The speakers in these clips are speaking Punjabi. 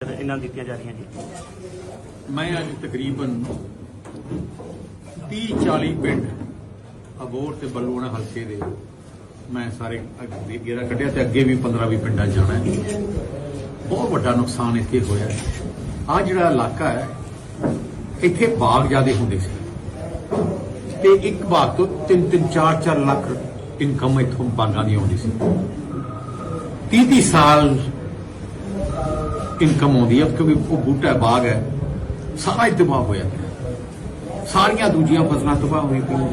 ਇਹਨਾਂ ਦਿੱਤੀਆਂ ਜਾ ਰਹੀਆਂ ਜੀ ਮੈਂ ਅੱਜ ਤਕਰੀਬਨ 30 40 ਪਿੰਡ ਅਬੋਰ ਤੇ ਬਲੂਣਾ ਹਲਕੇ ਦੇ ਮੈਂ ਸਾਰੇ ਅੱਗੇ ਗੇੜਾ ਕੱਢਿਆ ਤੇ ਅੱਗੇ ਵੀ 15 20 ਪਿੰਡਾਂ 'ਚ ਜਾਣਾ ਹੈ। ਬਹੁਤ ਵੱਡਾ ਨੁਕਸਾਨ ਇੱਥੇ ਹੋਇਆ ਹੈ। ਆ ਜਿਹੜਾ ਇਲਾਕਾ ਹੈ, ਇੱਥੇ ਬਾਗ ਜਿਆਦੇ ਹੁੰਦੇ ਸੀ। ਤੇ ਇੱਕ ਬਾਗ ਤੋਂ 3 3 4 4 ਲੱਖ ਇਨਕਮ ਇੱਥੋਂ ਬਾਗਾਂ ਦੀ ਆਉਂਦੀ ਸੀ। 30 30 ਸਾਲ ਇਨਕਮ ਆਉਂਦੀ ਹੈ ਕਿਉਂਕਿ ਉਹ ਬੂਟਾ ਬਾਗ ਹੈ, ਸਾਰਾ ਹੀ ਤਬਾਹ ਹੋਇਆ ਪਿਆ। ਸਾਰੀਆਂ ਦੂਜੀਆਂ ਫਸਲਾਂ ਤਬਾਹ ਹੋਈ ਪਈਆਂ।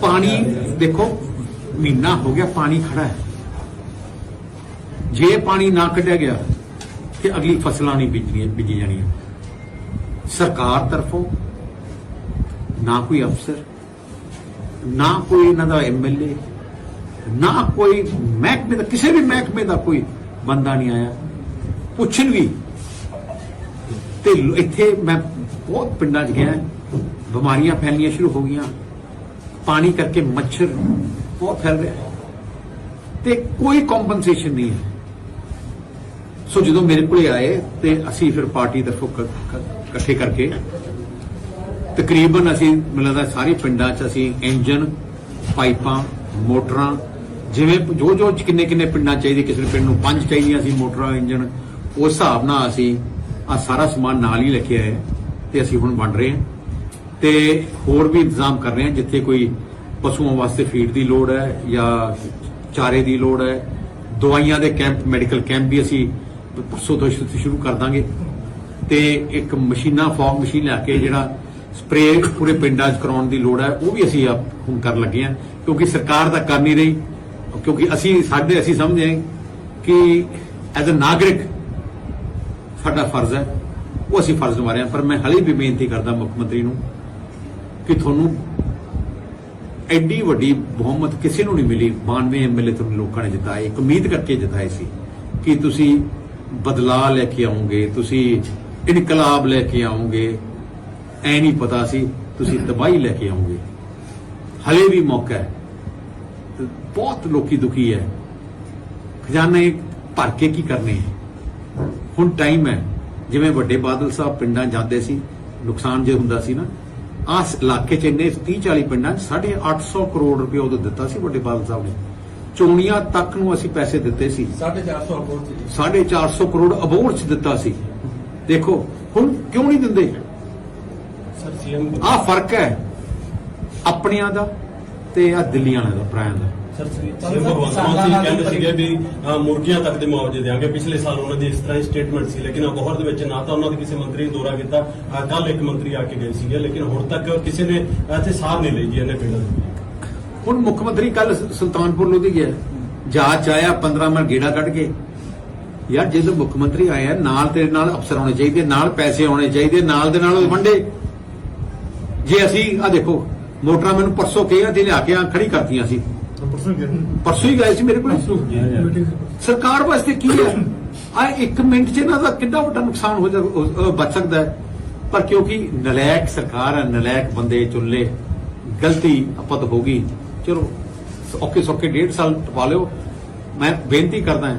ਪਾਣੀ ਦੇਖੋ, ਮਹੀਨਾ ਹੋ ਗਿਆ ਪਾਣੀ ਖੜਾ ਹੈ। ਜੇ ਪਾਣੀ ਨਾ ਕੱਢਿਆ ਗਿਆ, ਤੇ ਅਗਲੀ ਫਸਲਾਂ ਨਹੀਂ ਬੀਜਣੀਆਂ, ਬੀਜੀ ਜਾਣੀਆਂ। ਸਰਕਾਰ ਤਰਫੋਂ ਨਾ ਕੋਈ ਅਫਸਰ, ਨਾ ਕੋਈ ਇਹਨਾਂ ਦਾ ਐਮਐਲਏ ਨਾ ਕੋਈ ਮਹਿਕਮੇ ਦਾ, ਕਿਸੇ ਵੀ ਮਹਿਕਮੇ ਦਾ ਕੋਈ ਬੰਦਾ ਨਹੀਂ ਆਇਆ। ਪੁੱਛਣ ਵੀ। ਤੇ ਇੱਥੇ ਮੈਂ ਬਹੁਤ ਪਿੰਡਾਂ 'ਚ ਗਿਆ। ਬਿਮਾਰੀਆਂ ਫੈਲਣੀਆਂ ਸ਼ੁਰੂ ਹੋ ਗਈਆਂ। ਪਾਣੀ ਕਰਕੇ ਮੱਛਰ ਬਹੁਤ ਫੈਲ ਰਿਹਾ। ਤੇ ਕੋਈ ਕੰਪਨਸੇਸ਼ਨ ਨਹੀਂ ਹੈ। ਸੋ ਜਦੋਂ ਮੇਰੇ ਕੋਲੇ ਆਏ ਤੇ ਅਸੀਂ ਫਿਰ ਪਾਰਟੀ ਤਰਫੋਂ ਇਕੱਠੇ ਕਰਕੇ ਤਕਰੀਬਨ ਅਸੀਂ ਮੈਨੂੰ ਲੱਗਦਾ ਸਾਰੇ ਪਿੰਡਾਂ 'ਚ ਅਸੀਂ ਇੰਜਨ, ਪਾਈਪਾਂ, ਮੋਟਰਾਂ ਜਿਵੇਂ ਜੋ ਜੋ ਕਿੰਨੇ ਕਿੰਨੇ ਪਿੰਡਾਂ ਚਾਹੀਦੇ, ਕਿਸੇ ਪਿੰਡ ਨੂੰ ਪੰਜ ਚਾਹੀਦੀਆਂ ਸੀ, ਮੋਟਰਾਂ, ਇੰਜਣ, ਉਸ ਹਿਸਾਬ ਨਾਲ ਅਸੀਂ ਆ ਸਾਰਾ ਸਮਾਨ ਨਾਲ ਹੀ ਲੈ ਕੇ ਆਏ ਤੇ ਅਸੀਂ ਹੁਣ ਵੰਡ ਰਹੇ ਹਾਂ। ਤੇ ਹੋਰ ਵੀ ਇੰਤਜ਼ਾਮ ਕਰ ਰਹੇ ਹਾਂ, ਜਿੱਥੇ ਕੋਈ ਪਸ਼ੂਆਂ ਵਾਸਤੇ ਫੀਡ ਦੀ ਲੋੜ ਹੈ ਜਾਂ ਚਾਰੇ ਦੀ ਲੋੜ ਹੈ। ਦਵਾਈਆਂ ਦੇ ਕੈਂਪ ਮੈਡੀਕਲ ਕੈਂਪ ਵੀ ਅਸੀਂ ਪਰਸੋਂ ਤੋਂ ਸ਼ੁਰੂ ਕਰ ਦਾਂਗੇ। ਤੇ ਇੱਕ ਮਸ਼ੀਨਾਂ ਫੌਗ ਮਸ਼ੀਨ ਲੈ ਕੇ ਜਿਹੜਾ ਸਪਰੇਅ ਪੂਰੇ ਪਿੰਡਾਂ 'ਚ ਕਰਾਉਣ ਦੀ ਲੋੜ ਹੈ, ਉਹ ਵੀ ਅਸੀਂ ਹੁਣ ਕਰਨ ਲੱਗੇ ਹਾਂ, ਕਿਉਂਕਿ ਸਰਕਾਰ ਤਾਂ ਕਰ ਨਹੀਂ ਰਹੀ। ਕਿਉਂਕਿ ਅਸੀਂ ਸਾਡੇ ਅਸੀਂ ਸਮਝਦੇ ਹਾਂ ਕਿ ਐਜ਼ ਅ ਨਾਗਰਿਕ ਸਾਡਾ ਫਰਜ਼ ਹੈ, ਉਹ ਅਸੀਂ ਫਰਜ਼ ਨਿਭਾ ਰਹੇ ਹਾਂ। ਪਰ ਮੈਂ ਹਲੇ ਵੀ ਬੇਨਤੀ ਕਰਦਾ ਮੁੱਖ ਮੰਤਰੀ ਨੂੰ ਕਿ ਤੁਹਾਨੂੰ ਐਡੀ ਵੱਡੀ ਬਹੁਮਤ ਕਿਸੇ ਨੂੰ ਨਹੀਂ ਮਿਲੀ। 92 ਐਮਐਲਏ ਤੁਹਾਨੂੰ ਲੋਕਾਂ ਨੇ ਜਿਤਾਏ, ਇੱਕ ਉਮੀਦ ਕਰਕੇ ਜਿਤਾਏ ਸੀ ਕਿ ਤੁਸੀਂ ਬਦਲਾਅ ਲੈ ਕੇ ਆਉਂਗੇ, ਤੁਸੀਂ ਇਨਕਲਾਬ ਲੈ ਕੇ ਆਉਂਗੇ, ਐ ਨਹੀਂ ਪਤਾ ਸੀ ਤੁਸੀਂ ਤਬਾਹੀ ਲੈ ਕੇ ਆਉਂਗੇ। ਹਲੇ ਵੀ ਮੌਕਾ ਹੈ। ਬਹੁਤ ਲੋਕੀ ਦੁਖੀ ਹੈ। ਖਜ਼ਾਨੇ ਭਰ ਕੇ ਕੀ ਕਰਨੇ ਹੁਣ ਟਾਈਮ ਹੈ। ਜਿਵੇਂ ਵੱਡੇ ਬਾਦਲ ਸਾਹਿਬ ਪਿੰਡਾਂ ਜਾਂਦੇ ਸੀ ਨੁਕਸਾਨ ਜੇ ਹੁੰਦਾ ਸੀ ਨਾ ਆਸ ਇਲਾਕੇ ਚ ਇੰਨੇ 30 40 ਪਿੰਡਾਂ ਚ 850 ਕਰੋੜ ਰੁਪਏ ਉਦੋਂ ਦਿੱਤਾ ਸੀ ਵੱਡੇ ਬਾਦਲ ਸਾਹਿਬ ਨੇ। ਚੋਣੀਆਂ ਤੱਕ ਨੂੰ ਅਸੀਂ ਪੈਸੇ ਦਿੱਤੇ ਸੀ। 450 ਅਬੋਰ ਚ 450 ਕਰੋੜ ਅਬੋਰ ਚ ਦਿੱਤਾ ਸੀ। ਦੇਖੋ ਹੁਣ ਕਿਉਂ ਨਹੀਂ ਦਿੰਦੇ? ਆਹ ਫ਼ਰਕ ਹੈ। ਆਪਣਿਆਂ ਦਾ ਤੇ ਆ ਦਿੱਲੀ ਵਾਲਿਆਂ ਦਾ ਪ੍ਰਾਇਆਂ ਦਾ। ਸਰ ਭਗਵੰਤ ਮਾਨ ਜੀ ਕਹਿੰਦੇ ਸੀਗੇ ਵੀ ਮੁਰਗੀਆਂ ਤੱਕ ਦੇ ਮੁਆਵਜ਼ੇ ਦੇਵਾਂਗੇ। ਪਿਛਲੇ ਸਾਲ ਉਹਨਾਂ ਦੀ ਇਸ ਤਰ੍ਹਾਂ ਹੀ ਸਟੇਟਮੈਂਟ ਸੀ ਲੇਕਿਨ ਅਬੋਹਰ ਦੇ ਵਿੱਚ ਨਾ ਤਾਂ ਉਹਨਾਂ ਦੇ ਕਿਸੇ ਮੰਤਰੀ ਨੇ ਦੌਰਾ ਕੀਤਾ ਕੱਲ ਇੱਕ ਮੰਤਰੀ ਆ ਕੇ ਗਏ ਸੀਗੇ ਲੇਕਿਨ ਹੁਣ ਤੱਕ ਕਿਸੇ ਨੇ ਇੱਥੇ ਸਾਰ ਨਹੀਂ ਲਈ ਜੀ ਇਹਨੇ ਪਿੰਡਾਂ ਦੇ ਹੁਣ ਮੁੱਖ ਮੰਤਰੀ ਕੱਲ ਸੁਲਤਾਨਪੁਰ ਲੋਧੀ ਗਿਆ। ਜਾਂਚ ਆਇਆ 15 ਮਿੰਟ ਗੇੜਾ ਕੱਢ ਕੇ। ਯਾਰ ਜਦੋਂ ਮੁੱਖ ਮੰਤਰੀ ਆਇਆ ਨਾਲ ਤੇਰੇ ਨਾਲ ਅਫਸਰ ਹੋਣੇ ਚਾਹੀਦੇ ਨਾਲ ਪੈਸੇ ਹੋਣੇ ਚਾਹੀਦੇ ਨਾਲ ਦੇ ਨਾਲ ਉਹ ਵੰਡੇ। ਜੇ ਅਸੀਂ ਆ ਦੇਖੋ ਮੋਟਰਾਂ ਮੈਨੂੰ ਪਰਸੋਂ ਕਹੀਆਂ ਤੇ ਲਿਆ ਕੇ ਆ ਖੜੀ ਕਰਤੀਆਂ ਸੀ। ਪਰਸੋਂ ਹੀ ਗਏ। ਸੀ ਮੇਰੇ ਕੋਲ। ਸਰਕਾਰ ਵਾਸਤੇ ਕੀ ਹੈ? ਆ ਇੱਕ ਮਿੰਟ 'ਚ ਇਹਨਾਂ ਦਾ ਕਿੰਨਾ ਵੱਡਾ ਨੁਕਸਾਨ ਹੋ ਜਾ ਬਚ ਸਕਦਾ ਹੈ? ਪਰ ਕਿਉਂਕਿ ਨਲਾਇਕ ਸਰਕਾਰ ਹੈ ਨਲਾਇਕ ਬੰਦੇ ਚੁੱਲੇ ਗਲਤੀ ਆਪਾਂ ਤੋਂ ਹੋ ਗਈ। ਚਲੋ ਔਖੇ ਸੌਖੇ ਡੇਢ ਸਾਲ ਟਪਾ ਲਿਓ। ਮੈਂ ਬੇਨਤੀ ਕਰਦਾ ਹਾਂ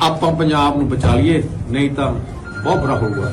ਆਪਾਂ ਪੰਜਾਬ ਨੂੰ ਬਚਾ ਲਈਏ ਨਹੀਂ ਤਾਂ ਬਹੁਤ ਬੁਰਾ ਹੋਊਗਾ।